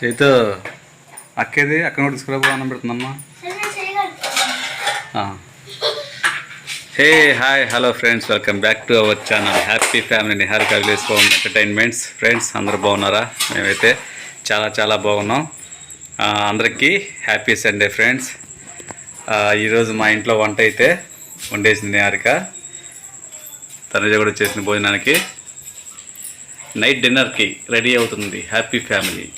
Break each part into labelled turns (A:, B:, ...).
A: చేతితో అక్కేది అక్కడ కూడా తీసుకురా అన్నం పెడుతుందమ్మా. Hey hi hello friends welcome back to our channel. Happy family Nihar కవిలేస్ home entertainments. Friends అందరూ బాగున్నారా? మేమైతే చాలా చాలా బాగున్నాం. అందరికీ హ్యాపీ సండే ఫ్రెండ్స్. ఈరోజు మా ఇంట్లో వంట అయితే వండేసింది నిహారిక తనుజ కూడా చేసిన భోజనానికి. నైట్ డిన్నర్కి రెడీ అవుతుంది హ్యాపీ ఫ్యామిలీ.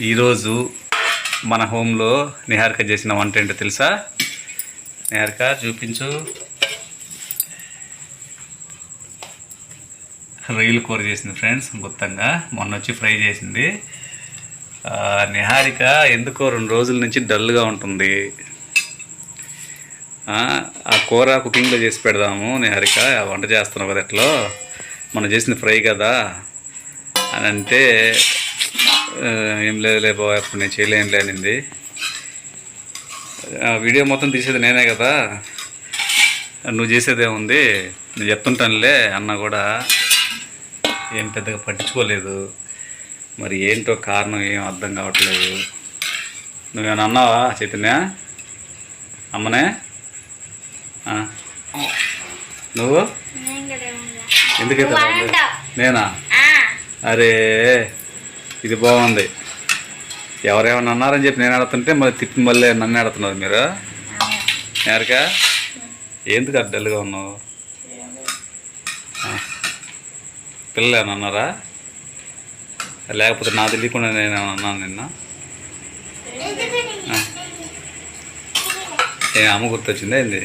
A: ఈరోజు మన హోమ్లో నిహారిక చేసిన వంట ఏంటో తెలుసా? నిహారిక చూపించు. రొయ్యలు కూర చేసింది ఫ్రెండ్స్ గుత్తంగా మొన్న వచ్చి ఫ్రై చేసింది. నిహారిక ఎందుకో రెండు రోజుల నుంచి డల్గా ఉంటుంది. ఆ, కూర కుకింగ్లో చేసి పెడదాము నిహారిక. వంట చేస్తున్నావు కదా ఎట్లో? మనం చేసింది ఫ్రై కదా అని అంటే ఏం లేదులే బాబు అప్పుడు నేను చేయలేనులే అనింది. ఆ, వీడియో మొత్తం తీసేది నేనే కదా. నువ్వు చేసేదేముంది నేను చెప్తుంటానులే అన్న కూడా ఏం పెద్దగా పట్టించుకోలేదు. మరి ఏంటో కారణం ఏం అర్థం కావట్లేదు. నువ్వేమన్నా అన్నావా చైతన్య? అమ్మనే? నువ్వు? ఎందుకైతే? నేనా? అరే ఇది బాగుంది. ఎవరేమన్నా అన్నారని చెప్పి నేను ఆడుతుంటే మరి తిప్పి మళ్ళీ నన్ను ఆడుతున్నారు మీరు? ఎవరికా? ఎందుకు అడ్డలుగా ఉన్నావు. పిల్లలు ఏమన్నా అన్నారా? లేకపోతే నా తెలియకుండా నేను ఏమన్నా అన్నాను నిన్న. ఏ అమ్మ గుర్తొచ్చిందా ఏంది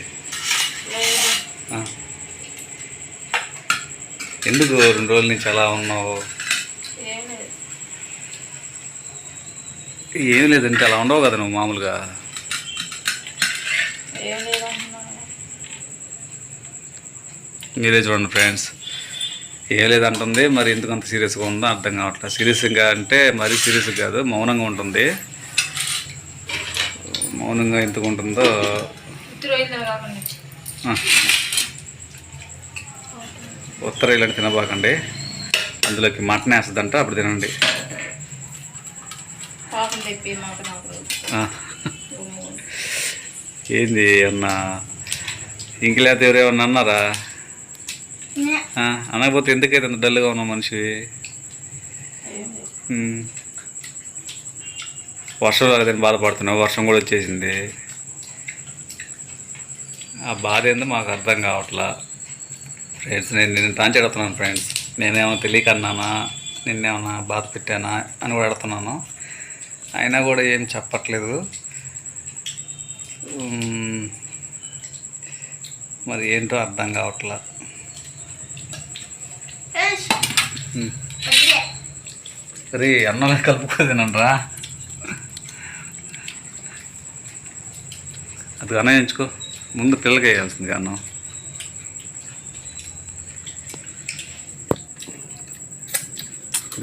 A: ఆ. ఎందుకు రెండు రోజుల నుంచి అలా ఉన్నావు? ఏం లేదంటే అలా ఉండవు కదా నువ్వు మామూలుగా? మీరే చూడండి ఫ్రెండ్స్. ఏం లేదంటుంది మరి ఎందుకు అంత సీరియస్గా ఉందో అర్థం కావట్లేదు. సీరియస్గా అంటే మరీ సీరియస్ కాదు మౌనంగా ఉంటుంది. మౌనంగా ఎందుకు ఉంటుందో. ఉత్తర ఇలాంటి తినబాకండి. అందులోకి మటన్ వేస్తుందంట అప్పుడు తినండి. ఏంది అన్న? ఇంక లేకపోతే ఎవరేమన్నా అన్నారా? అనకపోతే ఎందుకైతే అంత డల్గా ఉన్నావు మనిషి. వర్షం రాలేదని బాధపడుతున్నావు వర్షం కూడా వచ్చేసింది. ఆ బాధ ఏందో మాకు అర్థం కావట్లా. ఫ్రెండ్స్ నేను నిన్ను టాంచి అడుగుతున్నాను ఫ్రెండ్స్. నేనేమో తెలియక అన్నానా నిన్నేమన్నా బాధ పెట్టానా? అని కూడా అడుగుతున్నాను అయినా కూడా ఏం చెప్పట్లేదు. మరి ఏంటో అర్థం కావట్లా. ఉమ్. సరే అన్నం కలుపుకోదేనంట్రా అది అన్నం ఎంచుకో ముందు పిల్లకి వేయాల్సింది అన్నం.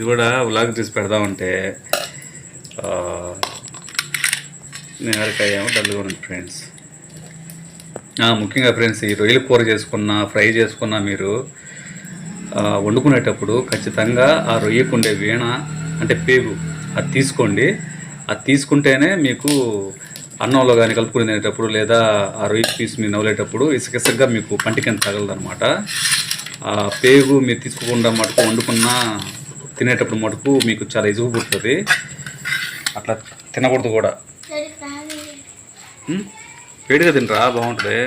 A: ఇది కూడా ఉలాగ్ తీసి పెడదామంటే ఆ, నేరకాయ డల్గా ఉంది ఫ్రెండ్స్ ముఖ్యంగా ఫ్రెండ్స్ ఈ రొయ్యలు కూర చేసుకున్న ఫ్రై చేసుకున్న మీరు వండుకునేటప్పుడు ఖచ్చితంగా ఆ రొయ్యకు ఉండే వీణ అంటే పేగు అది తీసుకోండి. అది తీసుకుంటేనే మీకు అన్నంలో కానీ కలుపుకుని తినేటప్పుడు లేదా ఆ రొయ్య పీస్ మీరు నవ్వులేటప్పుడు ఇసుకసగ్గా మీకు పంటికి ఎంత తగలదనమాట ఆ పేగు మీరు తీసుకోకుండా మటుకు వండుకున్న తినేటప్పుడు మటుకు మీకు చాలా ఇసుగు పుడుతుంది. అట్లా తినకూడదు కూడా? వేడిగా తినరా? బాగుంటుంది.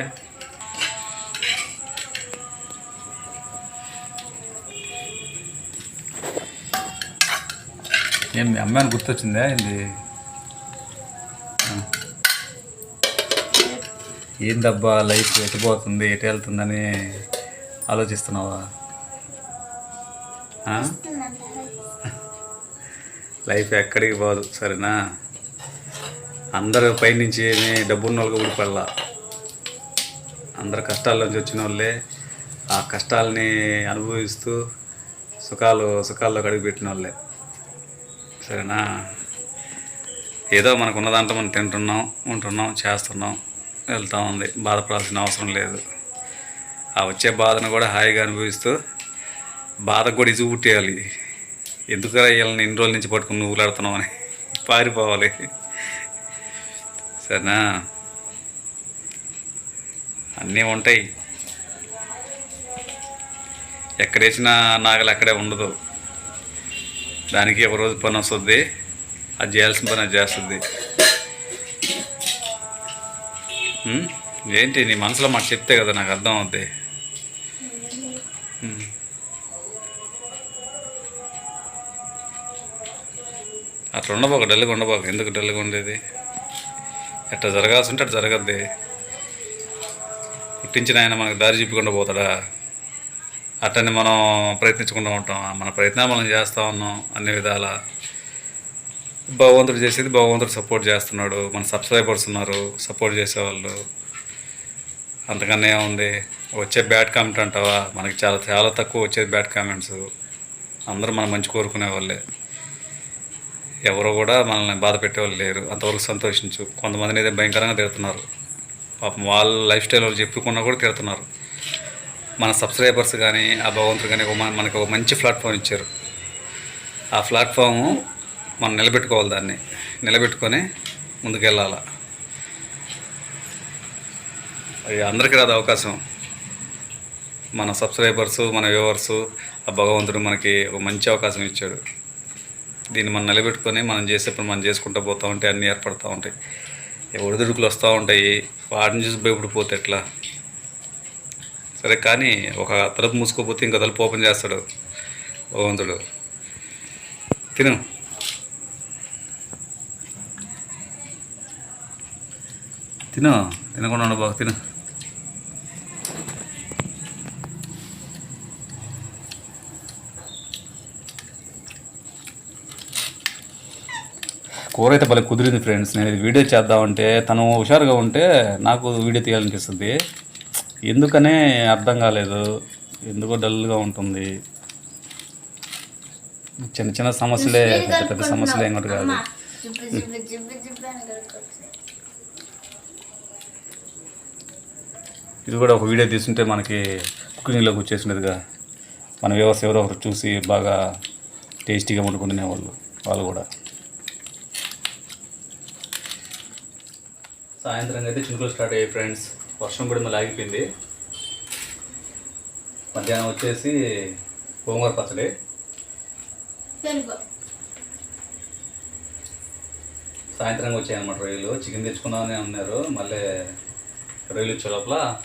A: ఏం మీ అమ్మాయిని గుర్తొచ్చిందా ఏంది. ఏందబ్బా లైఫ్ ఎటుపోతుంది ఎటు వెళ్తుందని ఆలోచిస్తున్నావా? లైఫ్ ఎక్కడికి పోదు సరేనా? అందరు పైనుంచి ఏమి డబ్బున్న వాళ్ళకి ఊడిపడలా. అందరు కష్టాల్లోంచి వచ్చిన వాళ్ళే ఆ కష్టాలని అనుభవిస్తూ సుఖాలు సుఖాల్లో కడుగు పెట్టిన వాళ్ళే. సరేనా? ఏదో మనకు ఉన్న దాంట్లో మనం తింటున్నాం ఉంటున్నాం చేస్తున్నాం వెళ్తూ ఉంది. బాధపడాల్సిన అవసరం లేదు. ఆ వచ్చే బాధను కూడా హాయిగా అనుభవిస్తూ బాధ కూడా ఇసుగు పుట్టేయాలి. ఎందుకురా వీళ్ళని ఇన్ని రోజుల నుంచి పట్టుకుని నువ్వు ఆడుతున్నావు అని? పారిపోవాలి. సరేనా? అన్నీ ఉంటాయి. ఎక్కడేసినా నాగలు అక్కడే ఉండదు. దానికి ఒక రోజు పని వస్తుంది. అది చేయాల్సిన పని అది చేస్తుంది. ఏంటి నీ మనసులో మాట చెప్తే కదా నాకు అర్థం అవుద్ది. అట్లా ఉండబోక డల్గా ఉండబోక. ఎందుకు డల్గా ఉండేది? ఎట్లా జరగాల్సి ఉంటే అట్లా జరగద్ది. పుట్టించిన ఆయన మనకు దారి చూపకుండా పోతాడా? అట్టని మనం ప్రయత్నించకుండా ఉంటాం. మన ప్రయత్నాలు మనం చేస్తూ ఉన్నాం అన్ని విధాల. భగవంతుడు చేసేది భగవంతుడు సపోర్ట్ చేస్తున్నాడు. మన సబ్స్క్రైబర్స్ ఉన్నారు సపోర్ట్ చేసేవాళ్ళు. అంతకన్నా ఏముంది? వచ్చే బ్యాడ్ కామెంట్ అంటావా? మనకి చాలా చాలా తక్కువ వచ్చేది బ్యాడ్ కామెంట్స్ అందరూ మనం మంచి కోరుకునే వాళ్ళే ఎవరు కూడా మనల్ని బాధ పెట్టేవాళ్ళు లేరు. అంతవరకు సంతోషించు. కొంతమందిని అయితే భయంకరంగా తిడుతున్నారు. పాపం వాళ్ళ లైఫ్ స్టైల్ వాళ్ళు చెప్పుకున్నా కూడా తిడుతున్నారు. మన సబ్స్క్రైబర్స్ కానీ ఆ భగవంతుడు కానీ ఒక మన- మనకి ఒక మంచి ప్లాట్ఫామ్ ఇచ్చారు. ఆ ప్లాట్ఫాము మనం నిలబెట్టుకోవాలి దాన్ని. నిలబెట్టుకొని ముందుకెళ్ళాలి. అది అందరికీ రాదు అవకాశం. మన సబ్స్క్రైబర్సు మన వ్యూవర్సు ఆ భగవంతుడు మనకి ఒక మంచి అవకాశం ఇచ్చాడు. దీన్ని మనం నిలబెట్టుకొని మనం చేసేప్పుడు మనం చేసుకుంటూ పోతూ ఉంటే అన్నీ ఏర్పడుతూ ఉంటాయి. ఒడిదుడుకులు వస్తూ ఉంటాయి వాటిని చూసి భయపడిపోతే ఎట్లా? సరే కానీ ఒక తలుపు మూసుకోపోతే ఇంకో తలుపు ఓపెన్ చేస్తాడు భగవంతుడు. తిను. తిను. తినకుండా ఉండబాకు తిను. కూర అయితే భలే కుదిరింది ఫ్రెండ్స్ నేను ఇది వీడియో చేద్దామంటే తను హుషారుగా ఉంటే నాకు వీడియో తీయాలనిపిస్తుంది. ఎందుకనే అర్థం కాలేదు. ఎందుకో డల్గా ఉంటుంది. చిన్న చిన్న సమస్యలే పెద్ద పెద్ద సమస్యలు ఏం కూడా కాదు. ఇది కూడా ఒక వీడియో తీసుంటే మనకి కుకింగ్లోకి వచ్చేసినదిగా మన వ్యవస్థ ఎవరో ఒకరు చూసి బాగా టేస్టీగా వండుకునే వాళ్ళు వాళ్ళు కూడా. సాయంత్రం అయితే చినుకులు స్టార్ట్ అయ్యాయి ఫ్రెండ్స్. వర్షం కూడా మళ్ళీ ఆగిపోయింది. మధ్యాహ్నం వచ్చేసి గోంగూర పచ్చడి. సాయంత్రం వచ్చాయి అనమాట రొయ్యలు. చికెన్ తెచ్చుకుందామని అన్నారు. మళ్ళీ రొయ్యలు వచ్చే లోపల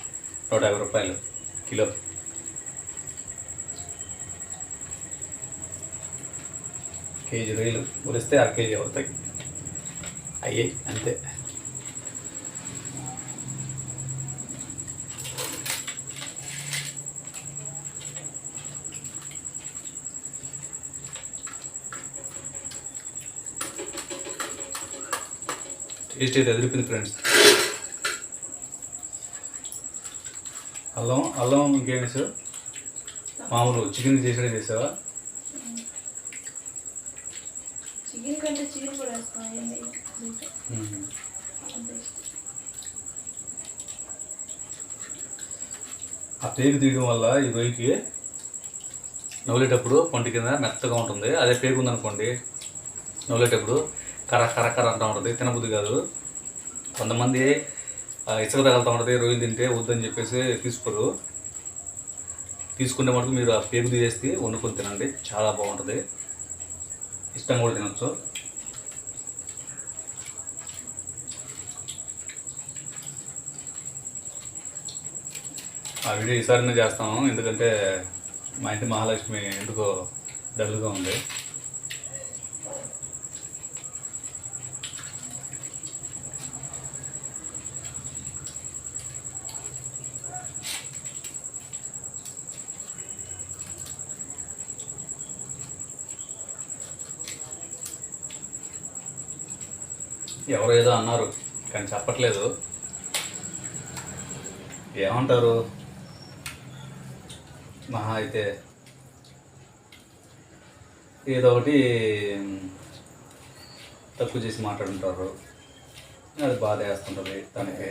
A: నూట యాభై రూపాయలు కిలో. కేజీ రొయ్యలు. ఉరిస్తే అర కేజీ అవుతాయి. అయ్యాయి అంతే. టేస్ట్ అయితే ఎదిరిపోయింది ఫ్రెండ్స్. అల్లం అల్లం ఇంకేం వేసావు మామూలు చికెన్ చేసేది చేసావా?
B: చికెన్ కంటే చికెన్ కూడా.
A: ఆ పేగు తీయడం వల్ల ఈ రొయ్యకి నవ్వులేటప్పుడు పంటి కింద మెత్తగా ఉంటుంది. అదే పేగు ఉందనుకోండి నవ్వులేటప్పుడు కర కర కర అంటూ ఉంటుంది. తినబుద్ధి కాదు. కొంతమంది ఇసుక తగలుతూ ఉంటుంది రొయ్యలు తింటే వద్దని చెప్పేసి తీసుకోరు. తీసుకునే మటుకు మీరు ఆ పేగు తీసేసి వండుకొని తినండి చాలా బాగుంటుంది. ఇష్టంగా కూడా తినచ్చు. ఆ వీడియో ఈసారినే చేస్తాము ఎందుకంటే మా ఇంటి మహాలక్ష్మి ఎందుకో డల్గా ఉంది ఎవరో ఏదో అన్నారు కానీ చెప్పట్లేదు. ఏమంటారు? మహా అయితే ఏదో ఒకటి తక్కువ చేసి మాట్లాడుంటారు. అది బాధ వేస్తుంటుంది తనకి.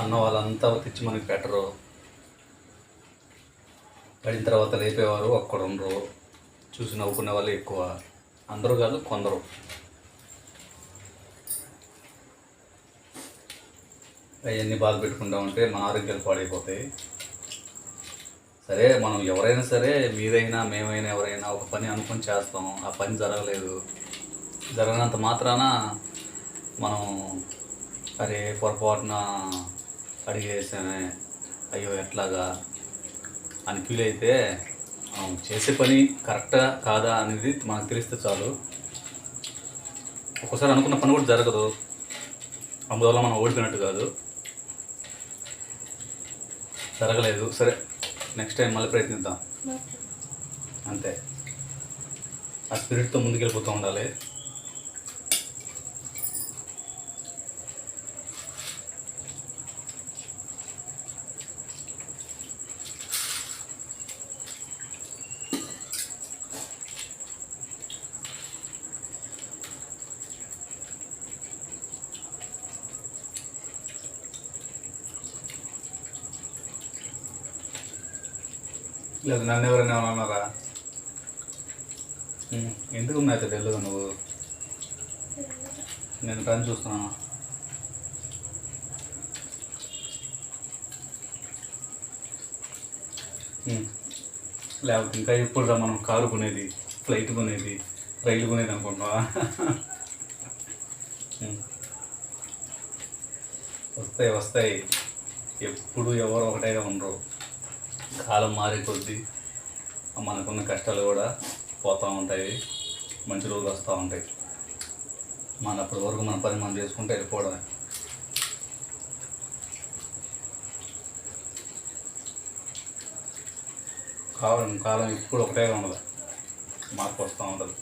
A: అన్న వాళ్ళంతా తెచ్చి మనకి పెట్టరు. పడిన తర్వాత లేపేవారు ఒక్కడు ఉండరు చూసి నవ్వుకునే వాళ్ళు ఎక్కువ. అందరూ కాదు కొందరు. అవన్నీ బాధ పెట్టుకుంటా ఉంటే మన ఆరోగ్యాలు పాడైపోతాయి. సరే మనం ఎవరైనా సరే మీరైనా మేమైనా ఎవరైనా ఒక పని అనుకొని చేస్తాం. ఆ పని జరగలేదు. జరగనంత మాత్రాన మనం అరే పొరపాటున అడిగేసామే అయ్యో ఎట్లాగా? అని ఫీల్ అయితే మనం చేసే పని కరెక్టా కాదా అనేది మనకు తెలిస్తే చాలు. ఒక్కోసారి అనుకున్న పని కూడా జరగదు. అందువల్ల మనం ఓడిపోయినట్టు కాదు. జరగలేదు. సరే నెక్స్ట్ టైం మళ్ళీ ప్రయత్నిద్దాం. అంతే. ఆ స్పిరిట్తో ముందుకెళ్ళిపోతూ ఉండాలి. లేదు నన్ను ఎవరైనా అన్నారా? ఎందుకు ఉన్నాయి డెల్లుగా నువ్వు? నేను పని చూస్తున్నాను? లేకపోతే ఇంకా ఎప్పుడు రా మనం కారు కొనేది ఫ్లైట్ కొనేది రైలు కొనేది అనుకుంటున్నావా? వస్తాయి వస్తాయి. ఎప్పుడు ఎవరు ఒకటేగా ఉండరు. కాలం మారే కొద్దీ మనకున్న కష్టాలు కూడా పోతూ ఉంటాయి మంచి రోజులు వస్తూ ఉంటాయి. మన అప్పటి వరకు మన పని మనం చేసుకుంటే వెళ్ళిపోవడమే. కాలం కాలం ఇప్పుడు ఒకటే ఉండదు. మార్పు వస్తూ ఉంటుంది.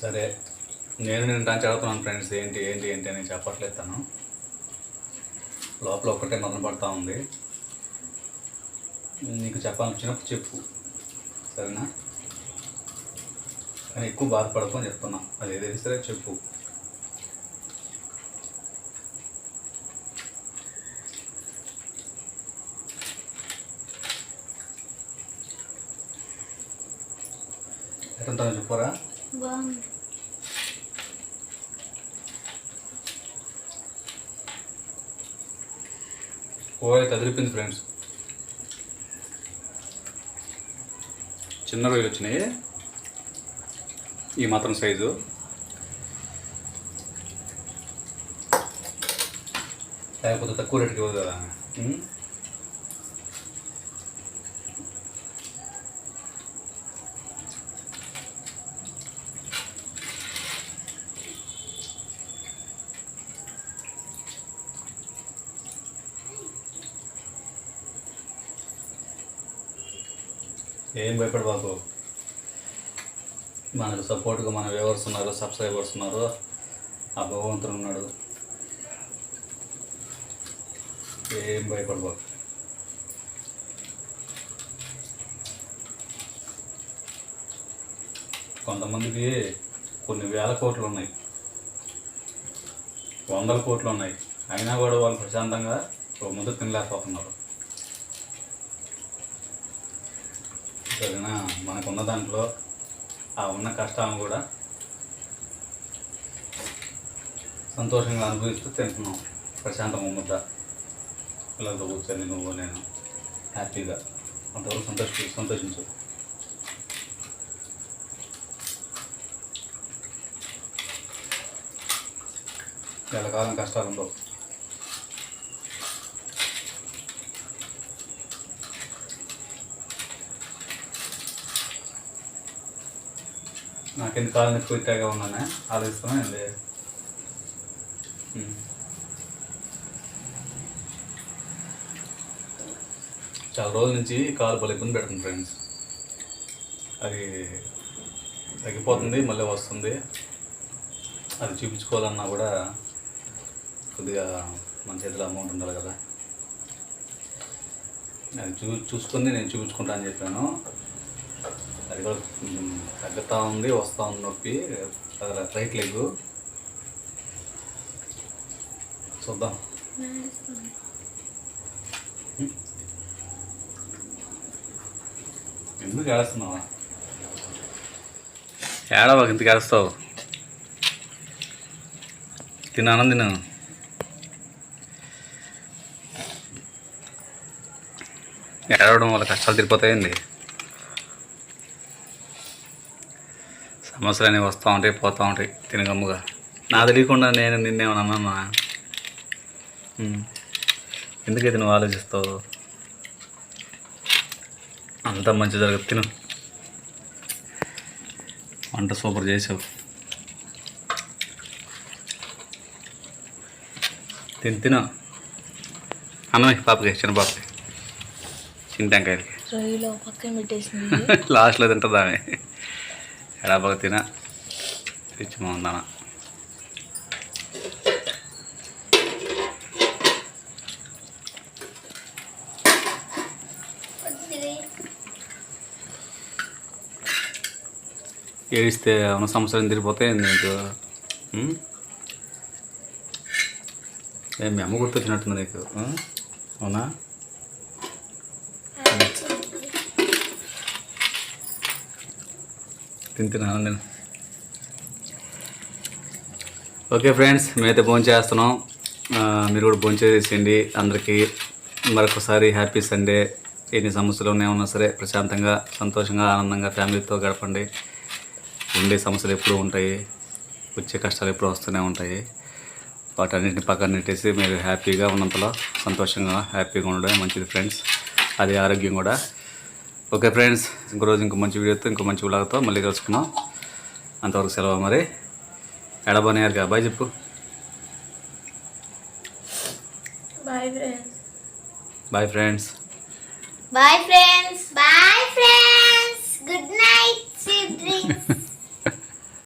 A: సరే నేను నేను దాన్ని చదువుతున్నాను ఫ్రెండ్స్. ఏంటి ఏంటి ఏంటి అని చెప్పట్లేదు తను. లోపల ఒకటే మదన పడతా ఉంది. నీకు చెప్పాలనిచ్చినప్పుడు చెప్పు. సరేనా? కానీ ఎక్కువ బాధపడకు అని చెప్తున్నా. అది ఏదైనా సరే చెప్పు. ఎట్లా చెప్పరా? కూర అయితే ఫ్రెండ్స్. చిన్న రొయ్యలు వచ్చినాయి. ఈ మాత్రం సైజు. లేకపోతే తక్కువ రేటుకి ఇవ్వదు కదా. ఏం ఏం భయపడబాకు. మనకు సపోర్ట్గా మన వ్యూవర్స్ ఉన్నారు సబ్స్క్రైబర్స్ ఉన్నారు. ఆ భగవంతుడు ఉన్నాడు. ఏం భయపడబాకు. కొంతమందికి కొన్ని వేల కోట్లు ఉన్నాయి. వందల కోట్లు ఉన్నాయి. అయినా కూడా వాళ్ళు ప్రశాంతంగా ఒక ముద్ద తినలేకపోతున్నారు. సరేనా మనకున్న దాంట్లో ఆ ఉన్న కష్టాలను కూడా సంతోషంగా అనుభవిస్తూ తింటున్నాం. ప్రశాంతం ముద్ద. పిల్లలతో కూర్చొని నువ్వు నేను హ్యాపీగా అంతవరకు సంతోష సంతోషించు. కాలం కష్టాలు ఉండవు నాకెందుకు కాలు నొప్పి ఇట్టాగా ఉన్నానే ఆలోచిస్తున్నా చాలా రోజుల నుంచి కాలు పలు ఇబ్బంది పెడుతుంది ఫ్రెండ్స్ అది తగ్గిపోతుంది మళ్ళీ వస్తుంది. అది చూపించుకోవాలన్నా కూడా కొద్దిగా మన చేతిలో అమౌంట్ ఉండాలి కదా. అది చూ చూసుకొని నేను చూపించుకుంటా అని చెప్పాను. అది కూడా తగ్గుతూ ఉంది వస్తూ ఉంది నొప్పి. రైట్ లెగ్ చూద్దాం. ఎందుకు ఏడుస్తున్నావా? ఏడవా ఇంతకు ఏడుస్తావు? తిన్నాను తిన్నాను ఏడవడం వల్ల కష్టాలు తిరిగిపోతాయండి సమస్యలు అనేవి వస్తూ ఉంటాయి పోతూ ఉంటాయి. తినగమ్ముగా. నా తెలియకుండా నేను నిన్నేమన్నా ఎందుకైతే నువ్వు ఆలోచిస్తావు? అంతా మంచి జరగదు. తిను. వంట సూపర్ చేసావు. తిని తిను. అన్నమే పాపకి చిన్న పాపకి. చిన్న టెంకాయలకి. లాస్ట్లో తింటుంది ఎలా ఎడాబాగా తిన. తెచ్చి ఏడిస్తే ఉన్న సంవత్సరం తిరిగిపోతే నీకు ఉం? మీ అమ్మ గుర్తొచ్చినట్టుంది నీకు అవునా? తింటున్నాను నేను ఓకే ఫ్రెండ్స్ మేమైతే భోజనం చేస్తున్నాం. మీరు కూడా భోజనం చేసేయండి అందరికీ మరొకసారి హ్యాపీ సండే. ఎన్ని సమస్యలు ఉన్నా సరే ప్రశాంతంగా సంతోషంగా ఆనందంగా ఫ్యామిలీతో గడపండి. ఉండే సమస్యలు ఎప్పుడూ ఉంటాయి. వచ్చే కష్టాలు ఎప్పుడూ వస్తూనే ఉంటాయి. వాటన్నిటిని పక్కన నెట్టేసి మీరు హ్యాపీగా ఉన్నంతలో సంతోషంగా హ్యాపీగా ఉండడం మంచిది ఫ్రెండ్స్. అది ఆరోగ్యం కూడా. ఓకే ఫ్రెండ్స్ ఇంకో రోజు ఇంకో మంచి వీడియోతో ఇంకో మంచి వ్లాగ్తో మళ్ళీ కలుసుకుందాం. అంతవరకు సెలవు మరి. ఎడబోనేయారుగా బాయ్ చెప్పు.
B: Bye friends.
A: Bye friends.
B: Bye friends bye friends. Good night sweet dreams